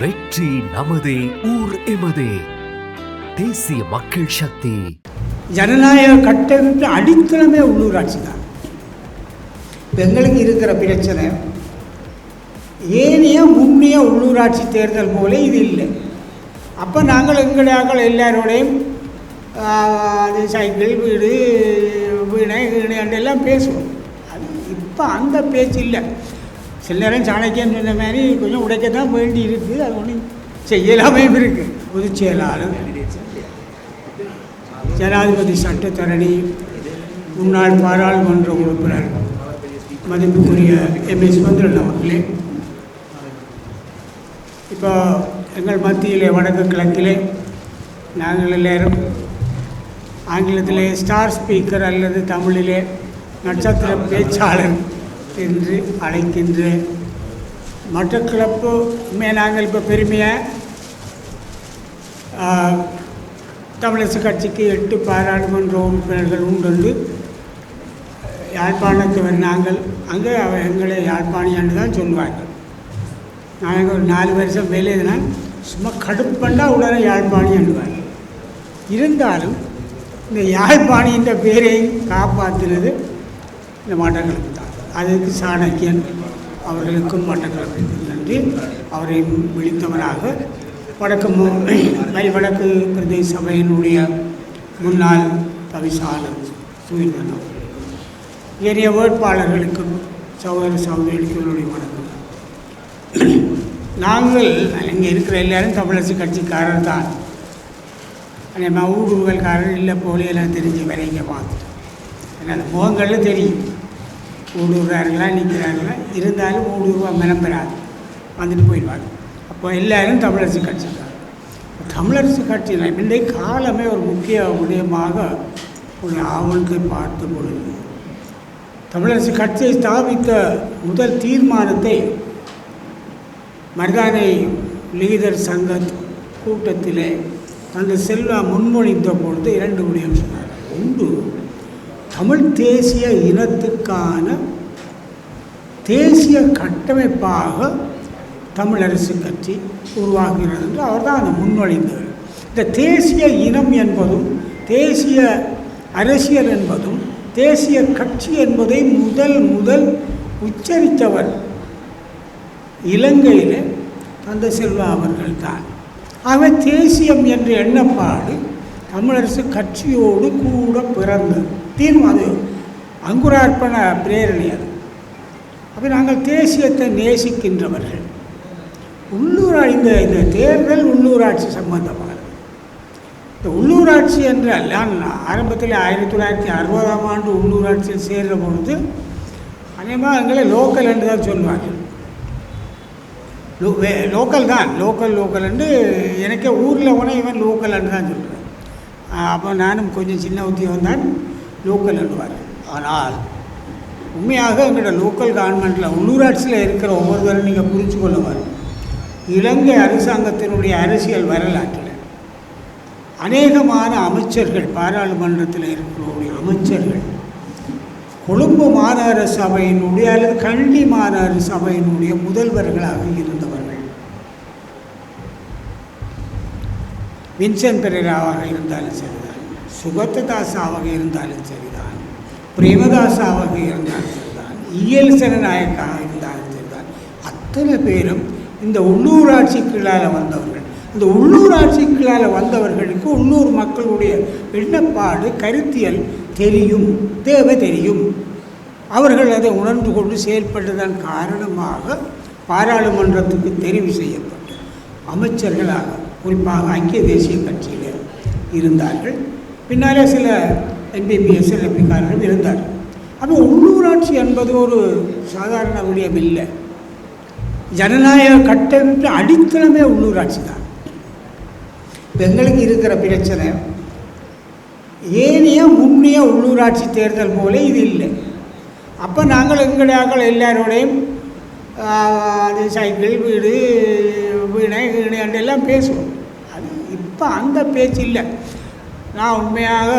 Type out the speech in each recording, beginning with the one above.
வெற்றி நமதே ஊர் எமதே. தேசிய மக்கள் சக்தி. ஜனநாயக கட்டமைப்பு அடித்தளமே உள்ளூராட்சி தான். எங்களுக்கு இருக்கிற பிரச்சனை ஏனைய முன்னைய உள்ளூராட்சி தேர்தல் போல இது இல்லை. அப்போ நாங்கள் எங்களையாக்கள் எல்லாரோடையும் ஆஹ், அது சைக்கிள் வீடு வீணை வீணை எல்லாம் பேசுவோம். அது இப்போ அந்த பேச்சு இல்லை. சில நேரம் சாணக்கியன் சொன்ன மாதிரி கொஞ்சம் உடைக்க தான் வேண்டி இருக்குது அது ஒன்றும் செய்யலாமே இருக்குது பொதுச் செயலாளர் ஜனாதிபதி சட்டத்தரணி முன்னாள் பாராளுமன்ற உறுப்பினர் மதிப்புக்குரிய எம். எஸ். சுமந்திரன் அவர்களே. இப்போ எங்கள் மத்தியிலே வடக்கு கிழக்கிலே நாங்கள் எல்லாரும் ஆங்கிலத்திலே ஸ்டார் ஸ்பீக்கர் அல்லது தமிழிலே நட்சத்திர பேச்சாளர் என்று அழைக்கின்றேன். மட்டக்களப்பு உண்மையை நாங்கள் இப்போ பெருமையாக தமிழரசு கட்சிக்கு எட்டு பாராளுமன்ற உறுப்பினர்கள் உண்டு யாழ்ப்பாணத்தவர் நாங்கள் அங்கே அவ எங்களை யாழ்ப்பாணியான்னு தான் சொல்லுவார்கள் நாங்கள் ஒரு நாலு வருஷம் வேலையினால் சும்மா கடுப்பண்டா உடனே யாழ்ப்பாணி அண்டுவாங்க இருந்தாலும் இந்த யாழ்ப்பாணின்ற பேரை காப்பாற்றினது இந்த மட்டக்களப்பு அதற்கு சாணக்கியன் அவர்களுக்கும் மட்டக்களப்பிற்கு நன்றி. அவரை விழித்தவராக வடக்கு வடக்கு பிரதேச சபையினுடைய முன்னாள் தவிசாளர் சுவீந்திரன் ஏறிய வேட்பாளர்களுக்கும் சகோதர சகோதரிகளுக்கும் வணக்கம். நாங்கள் இங்கே இருக்கிற எல்லாரும் தமிழரசு கட்சிக்காரர் தான். நம்ம ஊடுருவல்காரர் இல்லை போலியெல்லாம் தெரிஞ்சு வரைங்க பார்த்துட்டு ஏன்னா அந்த முகங்களில் தெரியும். ஊடுருவார்களா நிற்கிறார்களா இருந்தாலும் ஊடுருவா மெனம்பெறாது வந்துட்டு போயிடுவாங்க. அப்போ எல்லாரும் தமிழரசு கட்சிக்காரர் தமிழரசு கட்சியில் இன்றைய காலமே ஒரு முக்கிய விடயமாக ஒரு ஆவலுக்கு பார்த்து பொழுது தமிழரசு கட்சியை ஸ்தாபித்த முதல் தீர்மானத்தை மருதானை லீதர் சங்க கூட்டத்திலே அந்த செல்வா முன்மொழிந்த பொழுது இரண்டு விடயம் சொன்னார். ஒன்று தமிழ் தேசிய இனத்துக்கான தேசிய கட்டமைப்பாக தமிழரசு கட்சி உருவாகிறது என்று அவர் தான் அதை முன்மொழிந்தவர். இந்த தேசிய இனம் என்பதும் தேசிய அரசியல் என்பதும் தேசிய கட்சி என்பதை முதல் முதல் உச்சரித்தவர் இலங்கையில் தந்த செல்வா அவர்கள் தான் ஆகவே தேசியம் என்ற எண்ணப்பாடு தமிழரசு கட்சியோடு கூட பிறந்தது தீர்மானம் அது. அங்குரார்ப்பண பிரேரணை அது. அப்போ நாங்கள் தேசியத்தை நேசிக்கின்றவர்கள். உள்ளூரா இந்த இந்த தேர்தல் உள்ளூராட்சி சம்பந்தமானது இந்த உள்ளூராட்சி என்றால் நான் ஆரம்பத்தில் ஆயிரத்தி தொள்ளாயிரத்தி அறுபதாம் ஆண்டு உள்ளூராட்சியில் சேர்கிற பொழுது அநேகமாக எங்களை லோக்கல் என்று தான் சொல்லுவாங்க லோக்கல் தான் லோக்கல் லோக்கல் என்று எனக்கே ஊரில் போனால் இவன் லோக்கல் என்று தான் சொல்கிறேன் அப்போ நானும் கொஞ்சம் சின்ன உத்தியோகம் தான் லோக்கல் என்றுவார் ஆனால் உண்மையாக எங்களோட லோக்கல் கவர்மெண்ட்டில் உள்ளூராட்சியில் இருக்கிற ஒவ்வொருவரும் நீங்கள் புரிஞ்சு கொள்ளுவார் இலங்கை அரசாங்கத்தினுடைய அரசியல் வரலாற்றில் அநேகமான அமைச்சர்கள் பாராளுமன்றத்தில் இருக்கக்கூடிய அமைச்சர்கள் கொழும்பு மாநகர சபையினுடைய அல்லது கண்டி மாநகர சபையினுடைய முதல்வர்களாக இருந்தவர்கள். வின்சென்ட் பெரேராவாக இருந்தாலும் சரிதான். சுகத்ததாசாவாக இருந்தாலும் சரிதான். பிரேமதாசாவாக இருந்தாலும் சரிதான். இயல் சனநாயக்காக இருந்தாலும் சரிதான். அத்தனை பேரும் இந்த உள்ளூராட்சிகளால் வந்தவர்கள். இந்த உள்ளூராட்சிகளால் வந்தவர்களுக்கு உள்ளூர் மக்களுடைய எண்ணப்பாடு கருத்தியல் தெரியும். தேவை தெரியும். அவர்கள் அதை உணர்ந்து கொண்டு செயல்பட்டதன் காரணமாக பாராளுமன்றத்துக்கு தெரிவு செய்யப்பட்டு அமைச்சர்களாக குறிப்பாக ஐக்கிய தேசிய கட்சியில் இருந்தார்கள். பின்னாலே சில என்பிபிஎஸ் எம்பிக்காரர்கள் இருந்தார்கள். அப்போ உள்ளூராட்சி என்பது ஒரு சாதாரண விடயம் இல்லை. ஜனநாயக கட்டமைப்பு அடித்தளமே உள்ளூராட்சி தான். எங்களுக்கு இருக்கிற பிரச்சனை ஏனைய முன்னைய உள்ளூராட்சி தேர்தல் போல இது இல்லை. அப்போ நாங்கள் எங்களையாக்கள் எல்லாரோடையும் அது சைக்கிள் வீடு வீணை வீணை எல்லாம் பேசுவோம். இப்போ அந்த பேச்சு இல்லை நான் உண்மையாக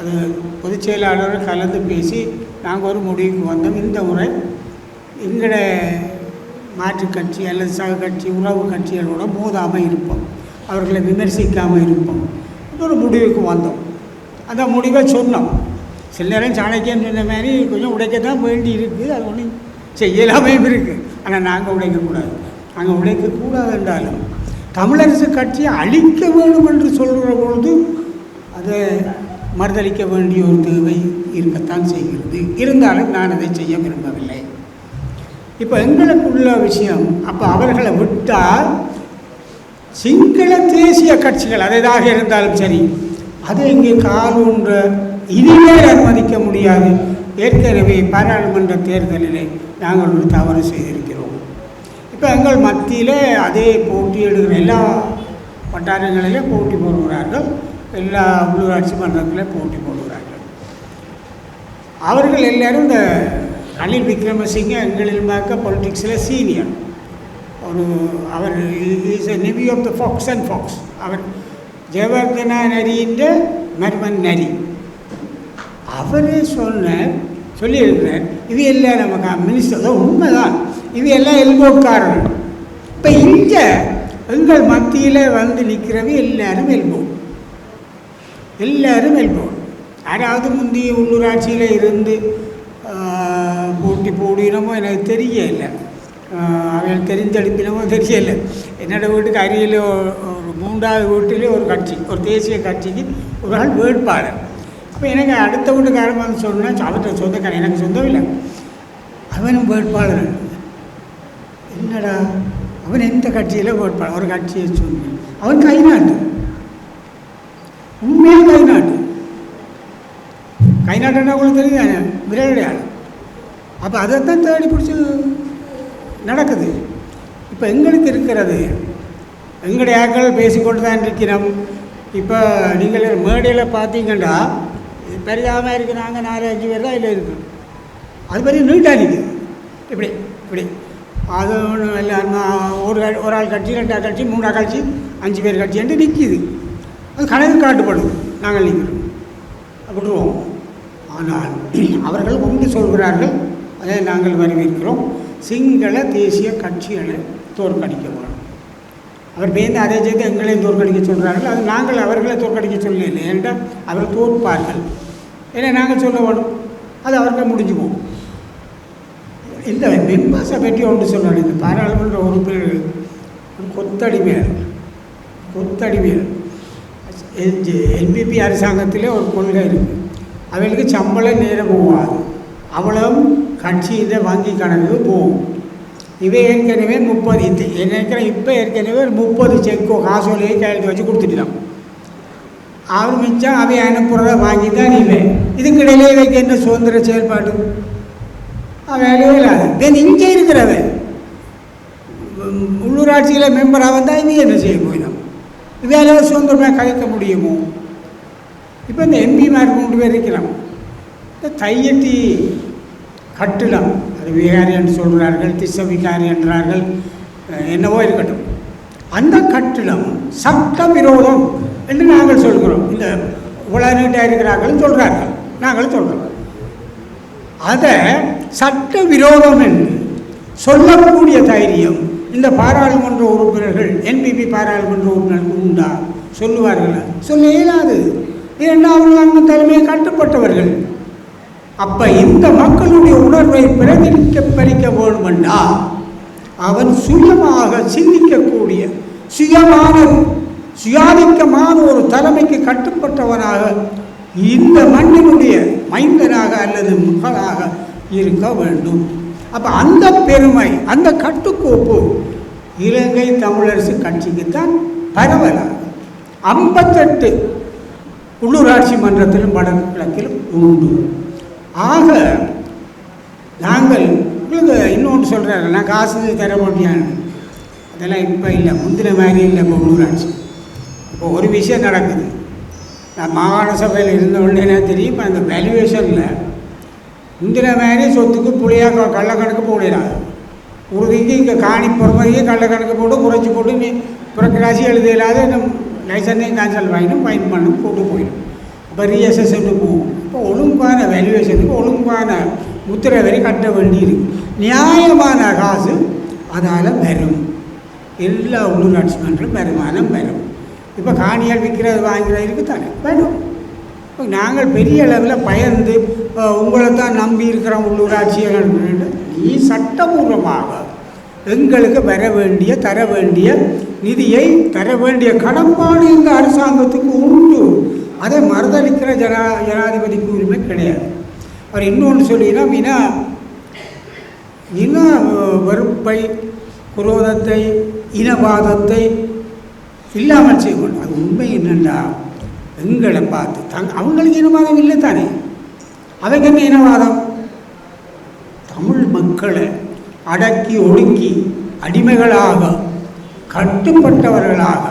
அது பொதுச் செயலாளர் கலந்து பேசி நாங்கள் ஒரு முடிவுக்கு வந்தோம். இந்த முறை எங்களோட மாற்றுக் கட்சி அல்லது சக கட்சி உறவு கட்சிகளோட மோதாமல் இருப்போம். அவர்களை விமர்சிக்காமல் இருப்போம். ஒரு முடிவுக்கு வந்தோம். அந்த முடிவை சொன்னோம். சில நேரம் சாணக்கியம் சொன்ன மாதிரி கொஞ்சம் உடைக்க தான் வேண்டி இருக்குது அது ஒன்றும் செய்யலாமையும் இருக்குது ஆனால் நாங்கள் உடைக்கக்கூடாது. நாங்கள் உடைக்கக்கூடாது என்றாலும் தமிழரசு கட்சியை அழிக்க வேண்டும் என்று சொல்கிற பொழுது அதை மறுதளிக்க வேண்டிய ஒரு தேவை இருக்கத்தான் செய்கிறது. இருந்தாலும் நான் அதை செய்ய விரும்பவில்லை. இப்போ எங்களுக்குள்ள விஷயம் அப்போ அவர்களை விட்டால் சிங்கள தேசிய கட்சிகள் அதேதாக இருந்தாலும் சரி அதை இங்கே காலூன்ற இனிமேல் அனுமதிக்க முடியாது. ஏற்கனவே பாராளுமன்ற தேர்தலிலே நாங்கள் ஒரு தவறு செய்திருக்கிறோம். இப்போ எங்கள் மத்தியில் அதே போட்டியிடுகிற எல்லா வட்டாரங்களிலே போட்டி போடுகிறார்கள். எல்லா உள்ளூராட்சி மன்றத்திலே போட்டி போடுகிறார்கள். அவர்கள் எல்லோரும் இந்த ரணில் விக்ரமசிங்க எங்களில் பார்க்க பொலிட்டிக்ஸில் சீனியர் ஒரு அவர் is a nephew of the fox and fox அவர் ஜெயவர்தனா நரின்ற மர்மன் நரி அவரே சொன்ன சொல்லியிருக்கிறார் இது எல்லாம் நமக்கு மினிஸ்டர் தான் உண்மைதான். இது எல்லாம் எல்போக்காரர்கள் இப்போ இங்கே எங்கள் மத்தியில் வந்து நிற்கிறவை எல்லாரும் எல்போ. எல்லாரும் எல்போ. யாராவது முந்தைய உள்ளூராட்சியில் இருந்து போட்டி போடினமோ எனக்கு தெரியல. அவள் தெரிஞ்செடுப்பினமோ தெரியல. என்னோட வீட்டுக்கு அருகில் ஒரு மூன்றாவது வீட்டிலே ஒரு கட்சி ஒரு தேசிய கட்சிக்கு ஒரு ஆள் வேட்பாளர். அப்போ எனக்கு அடுத்த வீட்டுக்காரன் வந்து சொன்னால் அவர்கிட்ட சொந்தக்காரன் எனக்கு சொந்தம் இல்லை. அவனும் வேட்பாளர். என்னடா? அவன் எந்த கட்சியில் வேட்பாளர் ஒரு கட்சியை சொன்னான் அவன் கை நாட்டு உண்மையில் கை நாட்டு கை நாட்டுன்னா உங்களுக்கு தெரியுதானே விரைவுடைய அப்போ அதைத்தான் தேடி பிடிச்சி நடக்குது. இப்போ எங்களுக்கு இருக்கிறது. எங்களுடைய ஆக்கள் பேசிக்கொண்டு தான் இருக்கிறோம். இப்போ நீங்கள் மேடையில் பார்த்தீங்கன்னா பெரியாமல் இருக்கிறாங்க நாலு அஞ்சு பேர் தான் இதில் இருக்குது அது பற்றி நீட்டாக நிற்குது இப்படி இப்படி. அது ஒன்றும் எல்லாருமே ஒரு ஒரு ஆள் கட்சி ரெண்டு கட்சி மூணா கட்சி அஞ்சு பேர் கட்சி என்று நிற்கிது அது கணக்கு காட்டுப்படுது நாங்கள் நிற்கிறோம் விட்டுருவோம் ஆனால் அவர்கள் ஒன்று சொல்கிறார்கள் அதை நாங்கள் வரவேற்கிறோம். சிங்கள தேசிய கட்சிகளை தோற்கடிக்க போகிறோம் அவர் பேர்ந்து அதை செய்து எங்களையும் தோற்கடிக்க சொல்கிறார்கள். அது நாங்கள் அவர்களை தோற்கடிக்க சொல்லலை என்றால் அவர் தோற்பார்கள். ஏன்னா நாங்கள் சொல்ல வேணும் அது அவர்கள் முடிஞ்சு போகும். இந்த மெம்பர்ஸை பற்றி ஒன்று சொன்னாங்க இந்த பாராளுமன்ற உறுப்பினர்கள். ஒரு கொத்தடிமையார் கொத்தடிமையார் என்பிபி அரசாங்கத்திலே ஒரு கொள்கை இருக்குது அவளுக்கு சம்பளம் நேரம் போகாது. அவளும் கட்சியில் வங்கி கணக்கு போகும். இவை ஏற்கனவே முப்பது இது நினைக்கிறேன் இப்போ ஏற்கனவே ஒரு முப்பது செக்கோ காசோலையை கையெழுத்து வச்சு கொடுத்துட்டான். அவர் மிச்சம் அவை அனுப்புகிறத வாங்கி தான் இவை இதுக்கு இடையிலே இவைக்கு என்ன சுதந்திர செயல்பாடு? வேலையே இல்லாது தென் இங்கே இருக்கிறவன். உள்ளூராட்சியில் மெம்பராக வந்தால் இங்கே என்ன செய்ய போயிடும் வேலையை சுதந்திரமாக கலைக்க முடியுமோ? இப்போ இந்த எம்பி மாதிரி மூன்று பேர் இருக்கிறோம் இந்த தையட்டி கட்டிடம் அது விகாரி என்று சொல்கிறார்கள் திசவிகாரி என்றார்கள் என்னவோ இருக்கட்டும். அந்த கட்டிடம் சட்டவிரோதம் என்று நாங்கள் சொல்கிறோம். இந்த உலகீட்டாக இருக்கிறார்கள் சொல்கிறார்கள். நாங்கள் சொல்கிறோம். அதை சட்டவிரோதம் என்று சொல்லக்கூடிய தைரியம் இந்த பாராளுமன்ற உறுப்பினர்கள் என்பிபி பாராளுமன்ற உறுப்பினர்கள் உண்டா? சொல்லுவார்கள்? சொல்ல இயலாது. ஏன்னா அவர்கள் அந்த தலைமையை கட்டுப்பட்டவர்கள். அப்ப இந்த மக்களுடைய உணர்வை பிரதிபலிக்க வேண்டுமென்றா அவன் சுயமாக சிந்திக்கக்கூடிய சுயமான சுயாதிக்கமான ஒரு தலைமைக்கு கட்டுப்பட்டவனாக இந்த மண்ணினுடைய மைந்தனாக அல்லது மகளாக இருக்க வேண்டும். அப்போ அந்த பெருமை அந்த கட்டுக்கோப்பு இலங்கை தமிழரசு கட்சிக்குத்தான் பரவலாக. ஐம்பத்தெட்டு உள்ளூராட்சி மன்றத்திலும் வடக்கு கிழக்கிலும் உண்டு. ஆக நாங்கள் உங்களுக்கு இன்னொன்று சொல்கிறாரு நான் காசு தர முடியாது அதெல்லாம் இப்போ இல்லை முந்தின மாதிரி இல்லை இப்போ உள்ளூராட்சி. இப்போ ஒரு விஷயம் நடக்குது. நான் மாகாண சபையில் இருந்த உடனே தெரியும் அந்த வேல்யூவேஷனில் முந்தின மாதிரி சொத்துக்கு புளியாக கள்ளக்கணக்கு போடலாம் உறுதிக்கு இங்கே காணி பொறுமதிக்கு கள்ளக்கணக்கு போட்டு குறைச்சி போட்டு நீ புறக்கராசி எழுத இல்லாத லைசன்ஸையும் கேன்சல் வாங்கிடும் ஃபைன் பண்ணும் போட்டு போயிடும். இப்போ ரீஅசஸ்மெண்ட்டு போகும். இப்போ ஒழுங்கான வேல்யூவேஷனுக்கு ஒழுங்கான முத்திரை வரை கட்ட வேண்டியிருக்கு நியாயமான காசு அதால் வரும். எல்லா உள்ளூராட்சி மன்றம் வருமானம் வரும். இப்போ காணியால் விற்கிறது வாங்கிறதுக்கு தானே வரும். நாங்கள் பெரிய அளவில் பயந்து உங்களை தான் நம்பி இருக்கிறோம் உள்ளூராட்சிகள் நீ சட்டபூர்வமாக எங்களுக்கு வர வேண்டிய தர வேண்டிய நிதியை தர வேண்டிய கடன்பாடு இந்த அரசாங்கத்துக்கு உண்டு. அதை மறுதளிக்கிற ஜனா ஜனாதிபதிக்கு உரிமை கிடையாது. அவர் இன்னொன்று சொல்லினா மீனா இன வெறுப்பை குரோதத்தை இனவாதத்தை இல்லாமல் செய்யணும் அது உண்மை என்னென்னா எங்களை பார்த்து தங் அவங்களுக்கு இனவாதம் இல்லை தானே? அவைக்கு என்ன இனவாதம்? தமிழ் மக்களை அடக்கி ஒடுக்கி அடிமைகளாக கட்டுப்பட்டவர்களாக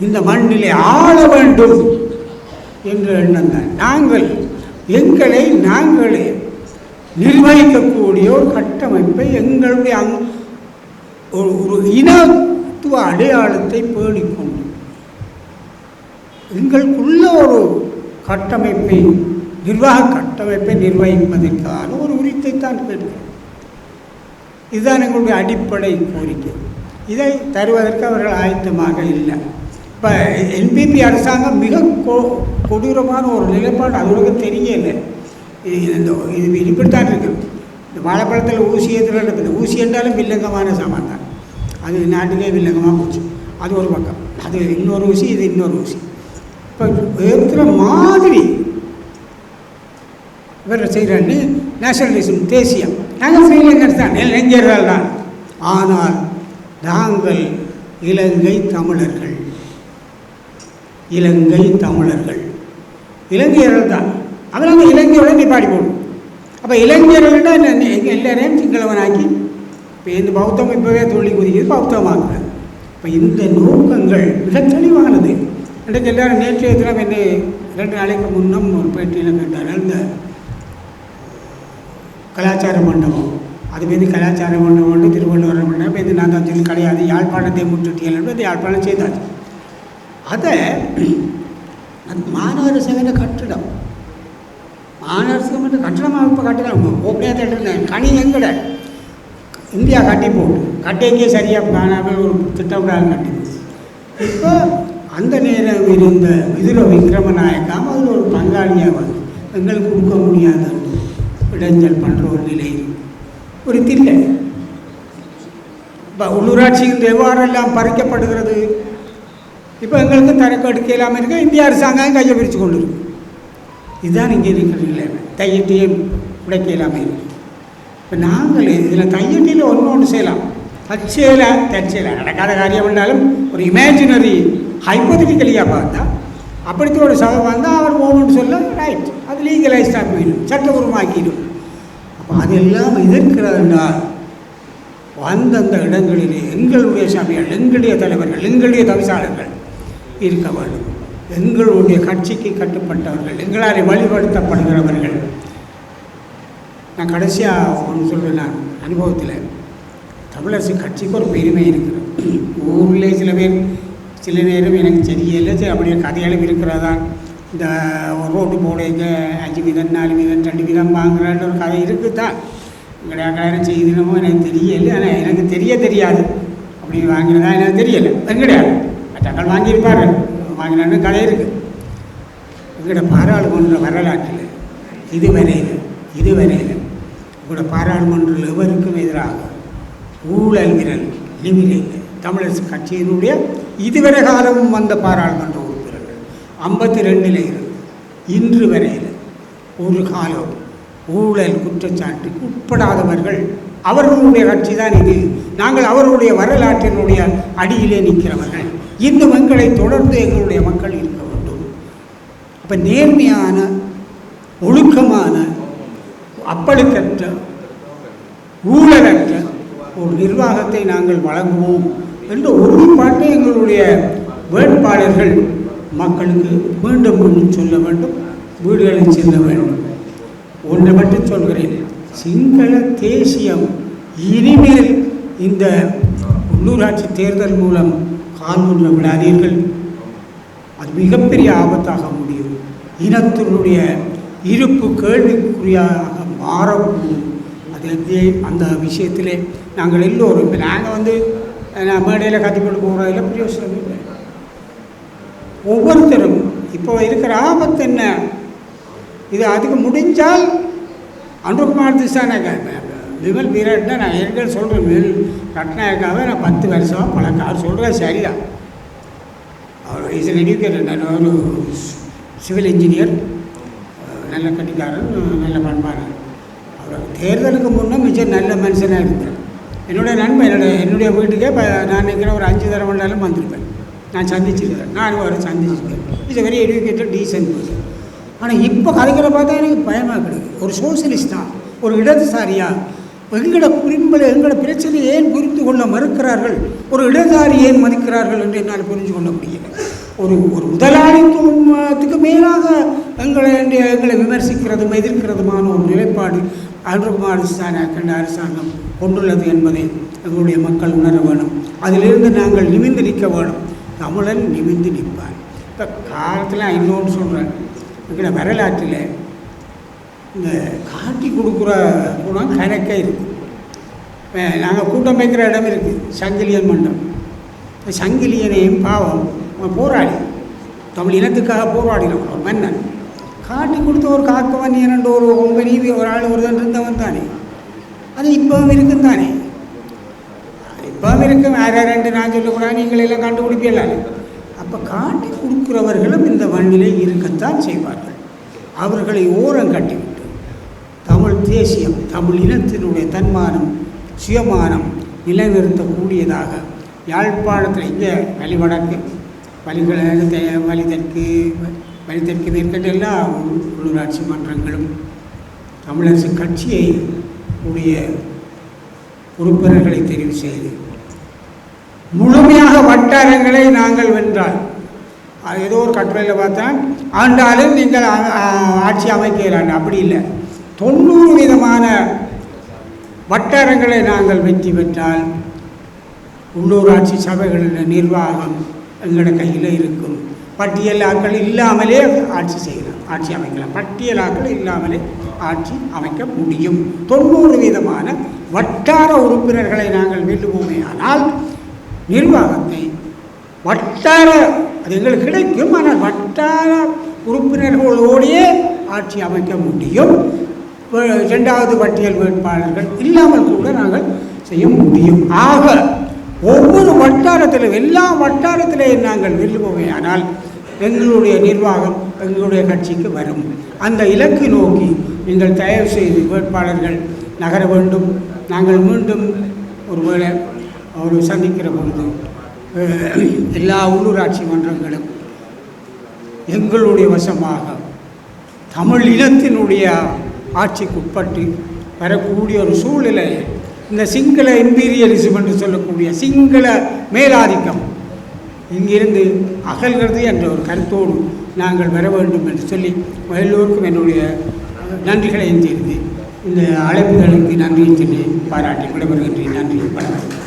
இந்த மண்ணிலே ஆள வேண்டும் என்ற எண்ணம் தான். நாங்கள் எங்களை நாங்களே நிர்வகிக்கக்கூடிய ஒரு கட்டமைப்பை எங்களுடைய அங் ஒரு ஒரு இனத்துவ அடையாளத்தை பேணிக்கொண்டு எங்களுக்குள்ள ஒரு கட்டமைப்பை நிர்வாக கட்டமைப்பை நிர்வகிப்பதற்கான ஒரு உரித்தை தான் கேட்கிறோம் இதுதான் எங்களுடைய அடிப்படை கோரிக்கை. இதை தருவதற்கு அவர்கள் ஆயத்தமாக இல்லை. இப்போ என்பிபி அரசாங்கம் மிக கொ கொடூரமான ஒரு நிலைப்பாடு அவர்களுக்கு தெரியலை. இந்த இது இப்படித்தான் இருக்கு இந்த வாழைப்பழத்தில் ஊசி ஏற்றுல இந்த ஊசி என்றாலும் வில்லங்கமான சாமான் தான். அது நாட்டுக்கே வில்லங்கமாக போச்சு. அது ஒரு பக்கம். அது இன்னொரு ஊசி இது இன்னொரு ஊசி. இப்போ ஏற்றுற மாதிரி இவர் செய்கிறாண்டி நேஷனலிசம் தேசியம். நாங்கள் ஸ்ரீலங்கன்ஸ் தான். இளைஞர்கள் தான். ஆனால் நாங்கள் இலங்கை தமிழர்கள். இலங்கை தமிழர்கள். இலங்கையர்கள் தான். அதனால இலங்கையோட நீ பாடி போடும். அப்போ இளைஞர்கள்னா எங்கள் எல்லாரையும் சிங்களவனாக்கி இப்போ இந்த பௌத்தம் இப்போவே தொழில் குதிக்கிறது பௌத்தமாக்குறது இப்போ இந்த நோக்கங்கள் மிக தெளிவானது. இன்றைக்கு எல்லாரும் நேற்றைய தினம் என்னை ரெண்டு நாளைக்கு முன்னும் ஒரு பேட்டியில் கேட்டார். அந்த கலாச்சார மண்டபம். அது மீது கலாச்சார மண்டபம் உண்டு திருவள்ளுவர் மண்டபம். இது நான் தான் சொல்லி கிடையாது யாழ்ப்பாணத்தை முற்றுட்டியல் என்று யாழ்ப்பாணம் செய்தாச்சு. அதை அது மாணவர் சபையின் கட்டிடம். மாணவர் சபை கட்டிடமாக இப்போ கட்டிடம். ஓப்பனியாக தேட்டர் கனி எங்கட? இந்தியா கட்டி போட்டு. எங்கேயும் சரியாக காணாமல் ஒரு திட்டம் கட்டி இப்போ அந்த நேரம் இருந்த விதுர விக்ரமநாயக்கம் அதில் ஒரு பங்காளியாக வந்து எங்களுக்கு கொடுக்க முடியாத இடைஞ்சல் பண்ணுற ஒரு நிலை ஒரு தில்லை. இப்போ உள்ளூராட்சியில் எவ்வாறெல்லாம் பறிக்கப்படுகிறது. இப்போ எங்களுக்கு தரக்கு இல்லாமல் இருக்க? இந்திய அரசாங்கம் கையை பிரித்து கொண்டு இருக்கு இதுதான் இங்கே இருக்கிற நிலைமை. தையட்டியும் உடைக்க இல்லாமல் இருக்கு. இப்போ நாங்கள் இதில் தையட்டியில் ஒன்று ஒன்று செய்யலாம். தற்செயல தற்செயல. நடக்காத காரியம் என்றாலும் ஒரு இமேஜினரி ஹைப்போதிட்டிக்கலியாக பார்த்தா அப்படித்த ஒரு சபை வந்தால் அவர் போகணும்னு சொல்ல ரைட் அது லீகலைஸ்டாக போயிடும் சட்டபூர்வமாக்கிடும் அப்போ அது எல்லாம் எதிர்க்கிறது அந்தந்த இடங்களிலே எங்களுடைய சபைகள் எங்களுடைய தலைவர்கள் எங்களுடைய தவிசாளர்கள் இருக்க வேண்டும். எங்களுடைய கட்சிக்கு கட்டுப்பட்டவர்கள் எங்களால் வழிபடுத்தப்படுகிறவர்கள். நான் கடைசியாக ஒன்று சொல்கிறேன் நான் அனுபவத்தில். தமிழரசு கட்சிக்கு ஒரு பெருமை இருக்குது ஊரிலே சில பேர் சில நேரம் எனக்கு தெரியலை சரி அப்படியே கதைகளும் இருக்கிறதா? இந்த ஒரு ரோட்டு போடுங்க அஞ்சு வீதம் நாலு வீதம் ரெண்டு வீதம் வாங்குறான்ற ஒரு கதை இருக்குது? தான் எங்களுடைய கல்யாணம் செய்தினமோ எனக்கு தெரியலை ஆனால் எனக்கு தெரிய தெரியாது. அப்படி வாங்கினதா எனக்கு தெரியலை. கிடையாது மற்றவர்கள் வாங்கியிருப்பாரு வாங்கினான்னு கதை இருக்குது எங்களோட பாராளுமன்ற வரலாற்றில் இதுவரையில் இதுவரையில் உங்களோட பாராளுமன்றம் எவருக்கும் எதிராக ஊழல் விரல் தமிழரசு கட்சியினுடைய இதுவரை காலமும் வந்த பாராளுமன்ற உறுப்பினர்கள் ஐம்பத்தி ரெண்டில் இருந்து இன்று வரையில் ஒரு காலம் ஊழல் குற்றச்சாட்டுக்கு உட்படாதவர்கள் அவர்களுடைய கட்சி தான் இது. நாங்கள் அவர்களுடைய வரலாற்றினுடைய அடியிலே நிற்கிறவர்கள். இன்னும் எங்களை தொடர்ந்து எங்களுடைய மக்கள் இருக்க வேண்டும். அப்போ நேர்மையான ஒழுக்கமான அப்பழுக்கற்ற ஊழலற்ற ஒரு நிர்வாகத்தை நாங்கள் வழங்குவோம் என்ற உறுதிப்பாட்டை எங்களுடைய வேட்பாளர்கள் மக்களுக்கு மீண்டும் மீண்டும் சொல்ல வேண்டும் வீடுகளில் செல்ல வேண்டும். ஒன்றை மட்டும் சொல்கிறேன். சிங்கள தேசியம் இனிமேல் இந்த உள்ளூராட்சி தேர்தல் மூலம் கால்முன்ற விடாதீர்கள். அது மிகப்பெரிய ஆபத்தாக முடியும். இனத்தினுடைய இருப்பு கேள்விக்குறியாக மாறவும் அது அந்த விஷயத்திலே நாங்கள் எல்லோரும் இப்போ நாங்கள் வந்து நான் மேடையில் கற்றுக்கொண்டு போகிறதில் பிரயோசனம் இல்லை. ஒவ்வொருத்தரும் இப்போ இருக்கிற ஆபத்து என்ன? இது அதுக்கு முடிஞ்சால் அன்றுகுமார் திசானாக்கா விமல் வீரட்னா நான் ஏற்கனவே சொல்கிறேன் விமல் ரட்நாயக்காவை நான் பத்து வருஷமாக பழக்கம். அவர் சொல்கிறேன் சரியா அவர் இஸ் எடியூக்கேட்டட் நான் ஒரு சிவில் இன்ஜினியர் நல்ல கட்டிக்காரன் நல்ல பண்பாளர் தேர்தலுக்கு முன்னே மிச்சம் நல்ல மனுஷனாக இருக்கிறேன் என்னுடைய நண்பன் என்னுடைய என்னுடைய வீட்டுக்கே இப்போ நான் நினைக்கிறேன் ஒரு அஞ்சு தரம் வேண்டாலும் வந்திருப்பேன். நான் சந்திச்சிருக்கிறேன். நான் அவரை சந்திச்சிருக்கேன். It's very educated decent person ஆனால் இப்போ கதைகளை பார்த்தா எனக்கு பயமாக கிடையாது ஒரு சோசியலிஸ்டா ஒரு இடதுசாரியா? எங்களோட குறிப்பில் எங்களோட பிரச்சனையை ஏன் புரிந்து கொள்ள மறுக்கிறார்கள்? ஒரு இடதுசாரி ஏன் மதிக்கிறார்கள் என்று என்னால் புரிஞ்சு கொள்ள முடியல. ஒரு ஒரு முதலாளித்துவத்துக்கு மேலாக எங்களை எங்களை விமர்சிக்கிறதும் எதிர்க்கிறதுமான ஒரு நிலைப்பாடு. அன்றுகுமார் கண்ட அரசாங்கம் கொண்டுள்ளது என்பதை எங்களுடைய மக்கள் உணர வேணும். அதிலிருந்து நாங்கள் நிமிந்து நிற்க வேணும். தமிழன் நிமிந்து நிற்பார். இப்போ காலத்தில் இன்னொன்று சொல்கிறேன் எங்களோட வரலாற்றில் இந்த காட்டி கொடுக்குற குணம் கணக்கே இருக்குது நாங்கள் கூட்டம் வைக்கிற இடம் இருக்குது சங்கிலியன் மண்டம் சங்கிலியனையும் பாவம் போராடி. தமிழ் இனத்துக்காக போராடினோம். மன்னன். காட்டி கொடுத்த ஒரு காக்கவன் இரண்டு ஒரு உங்கள் நீதி ஒரு ஆள் ஒருதன் இருந்தவன் தானே. அது இப்பவும் இருக்கும் தானே. இப்பவும் இருக்கும். வேற ரெண்டு நான் சொல்லக்கூடாது நீங்கள் எல்லாம் கண்டுபிடிப்பீங்களா அப்போ காட்டி கொடுக்குறவர்களும் இந்த மண்ணிலே இருக்கத்தான் செய்வார்கள். அவர்களை ஓரம் கட்டிவிட்டு தமிழ் தேசியம் தமிழ் இனத்தினுடைய தன்மானம் சுயமானம் நிலைநிறுத்தக்கூடியதாக யாழ்ப்பாணத்தில் இங்கே வழிவடக்கு வழிகளை வழி வழித்தெற்கு வழி உள்ளூராட்சி மன்றங்களும் தமிழரசு கட்சியை உடைய உறுப்பினர்களை தெரிவு செய்து. முழுமையாக வட்டாரங்களை நாங்கள் வென்றால் அது ஏதோ ஒரு கட்டுரையில் பார்த்தா ஆண்டாலும் நீங்கள் ஆட்சி அமைக்கிறாங்க அப்படி இல்லை. தொண்ணூறு விதமான வட்டாரங்களை நாங்கள் வெற்றி பெற்றால் உள்ளூராட்சி சபைகளின் நிர்வாகம் எங்களோட கையில் இருக்கும். பட்டியலாக்கள் இல்லாமலே ஆட்சி செய்யலாம் ஆட்சி அமைக்கலாம். பட்டியலாக்கள் இல்லாமலே ஆட்சி அமைக்க முடியும். தொண்ணூறு விதமான வட்டார உறுப்பினர்களை நாங்கள் வெல்லுவோமே ஆனால் நிர்வாகத்தை வட்டார அது எங்களுக்கு கிடைக்கும் ஆனால் வட்டார உறுப்பினர்களோடையே ஆட்சி அமைக்க முடியும். இரண்டாவது பட்டியல் வேட்பாளர்கள் இல்லாமல் கூட நாங்கள் செய்ய முடியும். ஆக ஒவ்வொரு வட்டாரத்திலும் எல்லா வட்டாரத்திலேயும் நாங்கள் வெல்லுவோமே. ஆனால் எங்களுடைய நிர்வாகம் எங்களுடைய கட்சிக்கு வரும். அந்த இலக்கு நோக்கி நீங்கள் தயவு செய்து வேட்பாளர்கள் நகர வேண்டும். நாங்கள் மீண்டும் ஒருவேளை ஒரு சந்திக்கிற பொழுது எல்லா உள்ளூராட்சி மன்றங்களும் எங்களுடைய வசமாக தமிழ் இனத்தினுடைய ஆட்சிக்கு உட்பட்டு வரக்கூடிய ஒரு சூழ்நிலை இந்த சிங்கள இம்பீரியலிசம் என்று சொல்லக்கூடிய சிங்கள மேலாதிக்கம். இங்கிருந்து அகல்கிறது என்ற ஒரு கருத்தோடு நாங்கள் வர வேண்டும் என்று சொல்லி எல்லோருக்கும் என்னுடைய நன்றிகளை தெரிந்து இந்த அழைப்புகளுக்கு நன்றியை சொல்லி பாராட்டி விடைபெறுகின்றேன். நன்றி வணக்கம்.